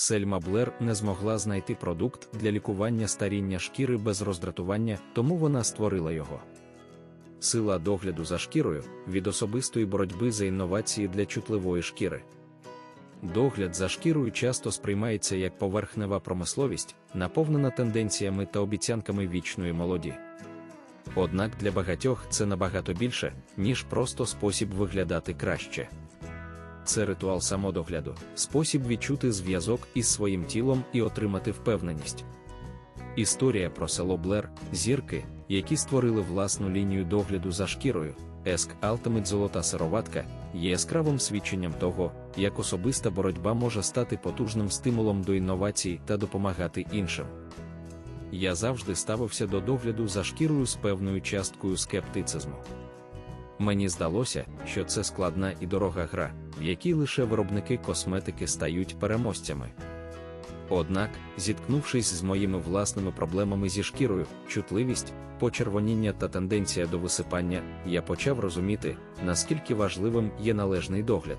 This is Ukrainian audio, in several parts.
Сельма Блер не змогла знайти продукт для лікування старіння шкіри без роздратування, тому вона створила його. Сила догляду за шкірою від особистої боротьби за інновації для чутливої шкіри. Догляд за шкірою часто сприймається як поверхнева промисловість, наповнена тенденціями та обіцянками вічної молоді. Однак для багатьох це набагато більше, ніж просто спосіб виглядати краще. Це ритуал самодогляду, спосіб відчути зв'язок із своїм тілом і отримати впевненість. Історія про село Блер, зірки, які створили власну лінію догляду за шкірою, Еск Алтемит Золота сироватка, є яскравим свідченням того, як особиста боротьба може стати потужним стимулом до інновацій та допомагати іншим. Я завжди ставився до догляду за шкірою з певною часткою скептицизму. Мені здалося, що це складна і дорога гра, в якій лише виробники косметики стають переможцями. Однак, зіткнувшись з моїми власними проблемами зі шкірою, чутливість, почервоніння та тенденція до висипання, я почав розуміти, наскільки важливим є належний догляд.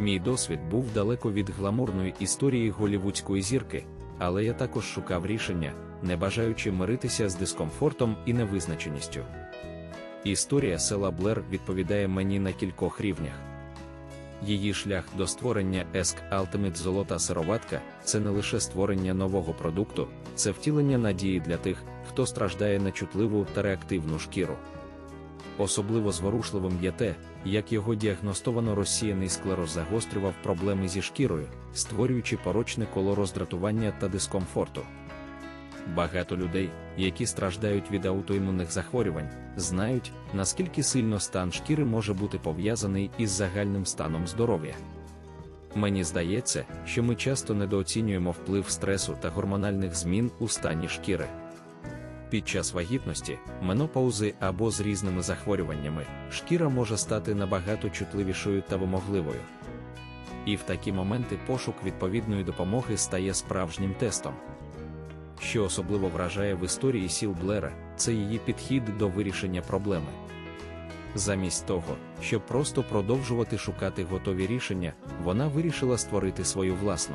Мій досвід був далеко від гламурної історії голівудської зірки, але я також шукав рішення, не бажаючи миритися з дискомфортом і невизначеністю. Історія села Блер відповідає мені на кількох рівнях. Її шлях до створення Еск Ultimate Золота сироватка це не лише створення нового продукту, це втілення надії для тих, хто страждає на чутливу та реактивну шкіру. Особливо зворушливим є те, як його діагностовано розсіяний склероз загострював проблеми зі шкірою, створюючи порочне коло роздратування та дискомфорту. Багато людей, які страждають від аутоімунних захворювань, знають, наскільки сильно стан шкіри може бути пов'язаний із загальним станом здоров'я. Мені здається, що ми часто недооцінюємо вплив стресу та гормональних змін у стані шкіри. Під час вагітності, менопаузи або з різними захворюваннями, шкіра може стати набагато чутливішою та вимогливою. І в такі моменти пошук відповідної допомоги стає справжнім тестом. Що особливо вражає в історії сіл Блера, це її підхід до вирішення проблеми. Замість того, щоб просто продовжувати шукати готові рішення, вона вирішила створити свою власну.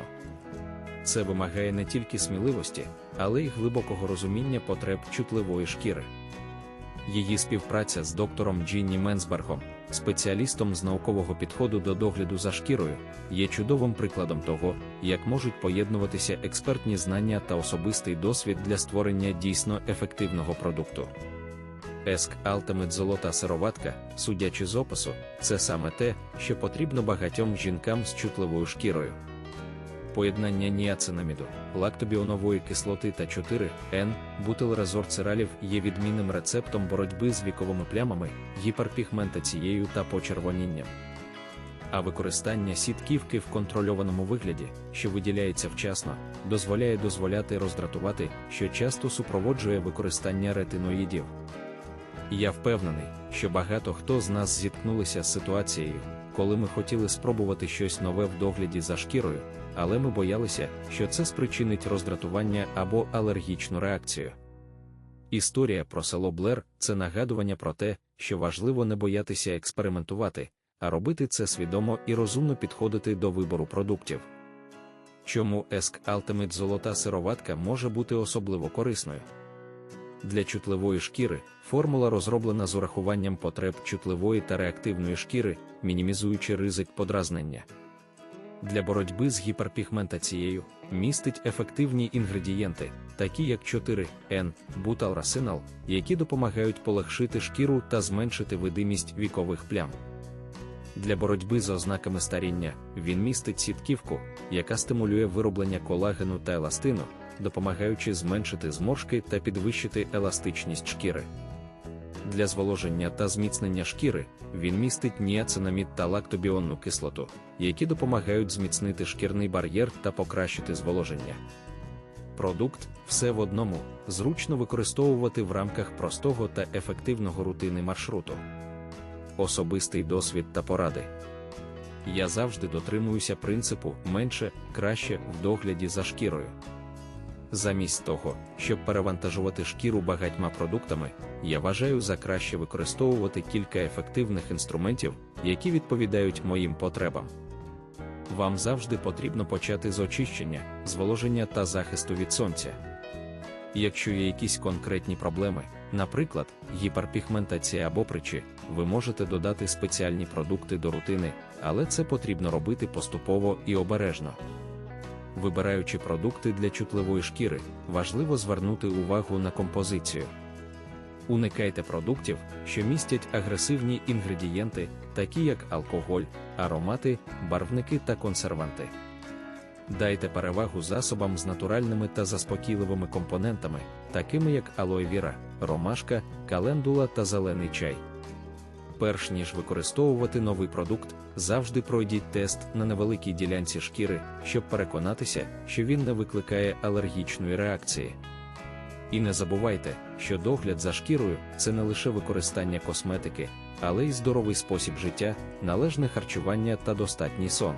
Це вимагає не тільки сміливості, але й глибокого розуміння потреб чутливої шкіри. Її співпраця з доктором Джінні Менсбергом, спеціалістом з наукового підходу до догляду за шкірою, є чудовим прикладом того, як можуть поєднуватися експертні знання та особистий досвід для створення дійсно ефективного продукту. Еск Ultimate золота сироватка, судячи з опису, це саме те, що потрібно багатьом жінкам з чутливою шкірою. Поєднання ніацинаміду, лактобіонової кислоти та 4Н бутилразорцералів є відмінним рецептом боротьби з віковими плямами, гіперпігментацією та почервонінням. А використання сітківки в контрольованому вигляді, що виділяється вчасно, дозволяє дозволяти роздратувати, що часто супроводжує використання ретиноїдів. Я впевнений, що багато хто з нас зіткнулися з ситуацією, коли ми хотіли спробувати щось нове в догляді за шкірою, але ми боялися, що це спричинить роздратування або алергічну реакцію. Історія про село Блер це нагадування про те, що важливо не боятися експериментувати, а робити це свідомо і розумно підходити до вибору продуктів. Чому Еск Ultimate золота сироватка може бути особливо корисною? Для чутливої шкіри формула розроблена з урахуванням потреб чутливої та реактивної шкіри, мінімізуючи ризик подразнення. Для боротьби з гіперпігментацією містить ефективні інгредієнти, такі як 4Н, буталрасинал, які допомагають полегшити шкіру та зменшити видимість вікових плям. Для боротьби з ознаками старіння він містить сітківку, яка стимулює вироблення колагену та еластину, допомагаючи зменшити зморшки та підвищити еластичність шкіри. Для зволоження та зміцнення шкіри він містить ніацинамід та лактобіонну кислоту, які допомагають зміцнити шкірний бар'єр та покращити зволоження. Продукт все в одному зручно використовувати в рамках простого та ефективного рутини маршруту. Особистий досвід та поради. Я завжди дотримуюся принципу менше, краще в догляді за шкірою. Замість того, щоб перевантажувати шкіру багатьма продуктами, я вважаю за краще використовувати кілька ефективних інструментів, які відповідають моїм потребам. вам завжди потрібно почати з очищення, зволоження та захисту від сонця. Якщо є якісь конкретні проблеми, наприклад, гіперпігментація або причі, ви можете додати спеціальні продукти до рутини, але це потрібно робити поступово і обережно. Вибираючи продукти для чутливої шкіри, важливо звернути увагу на композицію. Уникайте продуктів, що містять агресивні інгредієнти, такі як алкоголь, аромати, барвники та консерванти. Дайте перевагу засобам з натуральними та заспокійливими компонентами, такими як алоевіра, ромашка, календула та зелений чай. Перш ніж використовувати новий продукт, завжди пройдіть тест на невеликій ділянці шкіри, щоб переконатися, що він не викликає алергічної реакції. І не забувайте, що догляд за шкірою це не лише використання косметики, але й здоровий спосіб життя, належне харчування та достатній сон.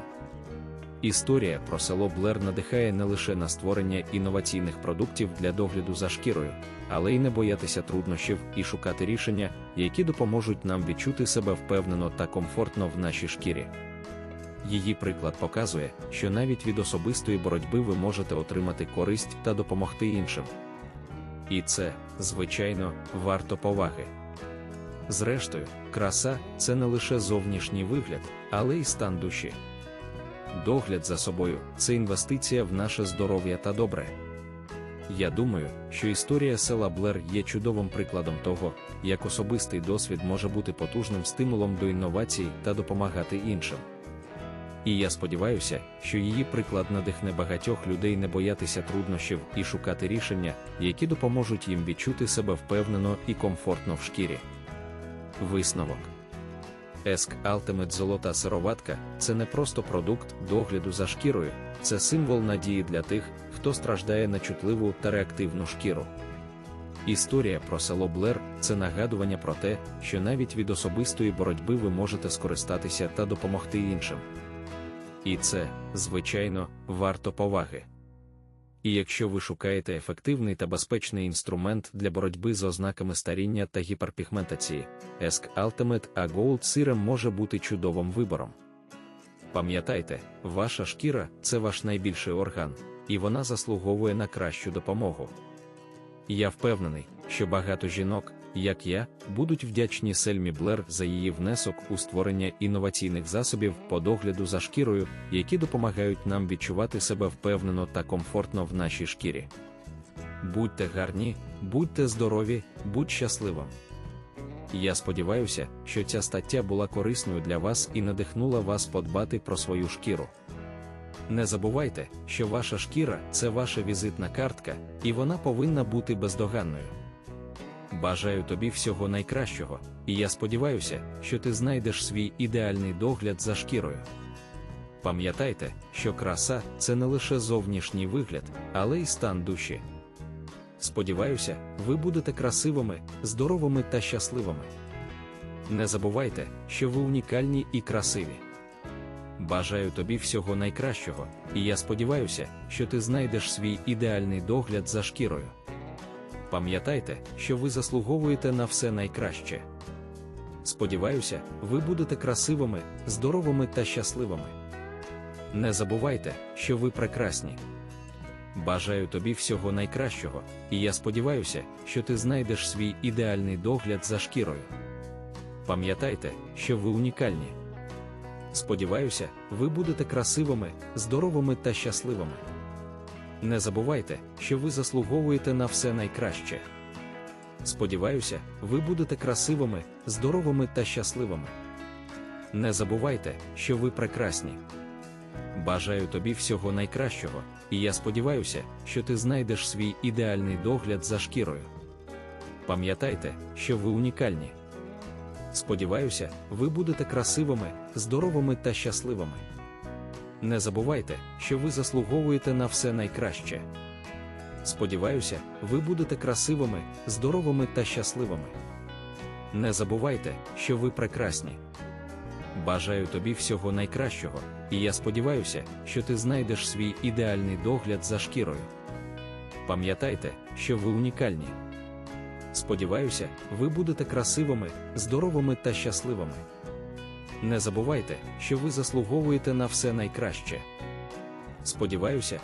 Історія про село Блер надихає не лише на створення інноваційних продуктів для догляду за шкірою, але й не боятися труднощів і шукати рішення, які допоможуть нам відчути себе впевнено та комфортно в нашій шкірі. Її приклад показує, що навіть від особистої боротьби ви можете отримати користь та допомогти іншим. І це, звичайно, варто поваги. Зрештою, краса це не лише зовнішній вигляд, але й стан душі. Догляд за собою це інвестиція в наше здоров'я та добре. Я думаю, що історія села Блер є чудовим прикладом того, як особистий досвід може бути потужним стимулом до інновацій та допомагати іншим. І я сподіваюся, що її приклад надихне багатьох людей не боятися труднощів і шукати рішення, які допоможуть їм відчути себе впевнено і комфортно в шкірі. Висновок Еск Ultimate золота сироватка це не просто продукт догляду за шкірою, це символ надії для тих, хто страждає на чутливу та реактивну шкіру. Історія про село Блер це нагадування про те, що навіть від особистої боротьби ви можете скористатися та допомогти іншим. І це, звичайно, варто поваги. І якщо ви шукаєте ефективний та безпечний інструмент для боротьби з ознаками старіння та гіперпігментації, Esk Ultimate A Gold Serum може бути чудовим вибором. Пам'ятайте, ваша шкіра це ваш найбільший орган, і вона заслуговує на кращу допомогу. Я впевнений, що багато жінок, як я, будуть вдячні Сельмі Блер за її внесок у створення інноваційних засобів по догляду за шкірою, які допомагають нам відчувати себе впевнено та комфортно в нашій шкірі. Будьте гарні, будьте здорові, будь щасливим. Я сподіваюся, що ця стаття була корисною для вас і надихнула вас подбати про свою шкіру. Не забувайте, що ваша шкіра це ваша візитна картка, і вона повинна бути бездоганною. Бажаю тобі всього найкращого, і я сподіваюся, що ти знайдеш свій ідеальний догляд за шкірою. Пам'ятайте, що краса це не лише зовнішній вигляд, але й стан душі. Сподіваюся, ви будете красивими, здоровими та щасливими. Не забувайте, що ви унікальні і красиві. Бажаю тобі всього найкращого, і я сподіваюся, що ти знайдеш свій ідеальний догляд за шкірою. Пам'ятайте, що ви заслуговуєте на все найкраще. Сподіваюся, ви будете красивими, здоровими та щасливими. Не забувайте, що ви прекрасні. Бажаю тобі всього найкращого, і я сподіваюся, що ти знайдеш свій ідеальний догляд за шкірою. Пам'ятайте, що ви унікальні. Сподіваюся, ви будете красивими, здоровими та щасливими. Не забувайте, що ви заслуговуєте на все найкраще. Сподіваюся, ви будете красивими, здоровими та щасливими. Не забувайте, що ви прекрасні. Бажаю тобі всього найкращого, і я сподіваюся, що ти знайдеш свій ідеальний догляд за шкірою. Пам'ятайте, що ви унікальні. Сподіваюся, ви будете красивими, здоровими та щасливими. Не забувайте, що ви заслуговуєте на все найкраще. Сподіваюся, ви будете красивими, здоровими та щасливими. Не забувайте, що ви прекрасні. Бажаю тобі всього найкращого, і я сподіваюся, що ти знайдеш свій ідеальний догляд за шкірою. Пам'ятайте, що ви унікальні. Сподіваюся, ви будете красивими, здоровими та щасливими. Не забувайте, що ви заслуговуєте на все найкраще. Сподіваюся,